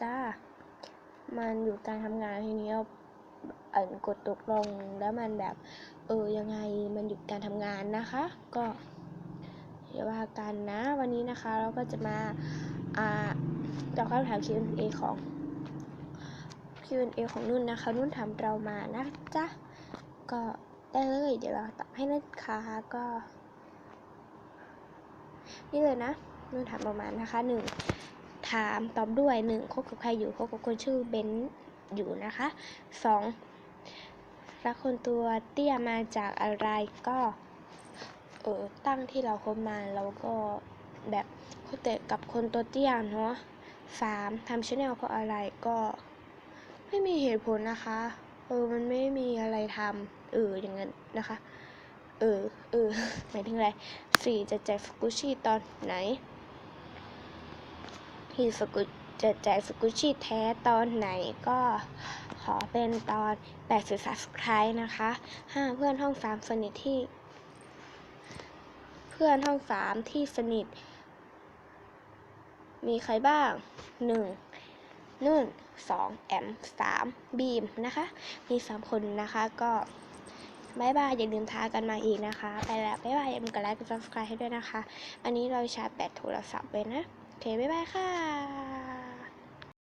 จ้า มันอยู่การทำงานทีนี้เราเอ่อกดตกลงแล้วมันแบบ เออยังไงมันหยุดการทำงานนะคะ ก็อย่าว่ากันนะวันนี้นะคะ เราก็จะมาอ่าตอบคำถาม Q&A ของ Q&A ของนุ่นนะคะ นุ่นถามเรามานะจ๊ะก็ได้เลย เดี๋ยวเราตอบให้นะคะก็ นี่เลยนะ นุ่นถามประมาณนะคะหนึ่ง ถามตอบด้วยหนึ่งคบกับใครอยู่คบกับคนชื่อเบนซ์อยู่นะคะสองรักคนตัวเตี้ยมาจากอะไรก็เออตั้งที่เราคบมาเราก็แบบคบแต่กับคนตัวเตี้ยเนาะสามทำชแนลเพราะอะไรก็ไม่มีเหตุผลนะคะ เออ มันไม่มีอะไรทำเออ อย่างนั้นนะคะ เออ เออ หมายถึงอะไรสี่จะแจกฟุกุชิตอนไหน ที่ฟุกุจะแจกฟุกุชิแท้ตอนไหนก็ขอเป็นตอน80 subscribe นะคะห้าเพื่อนห้องสามสนิทที่ เพื่อนห้องสามที่สนิท มีใครบ้างหนึ่งนุ่นสองแอมสามบีมนะคะ มีสามคนนะคะก็บายบาย อย่าลืมทากันมาอีกนะคะ ไปแล้วบายบายอย่าลืมกดไลค์กด subscribe ให้ด้วยนะคะ อันนี้เราชาร์จแบตโทรศัพท์ไว้นะ เคบ๊ายบายค่ะ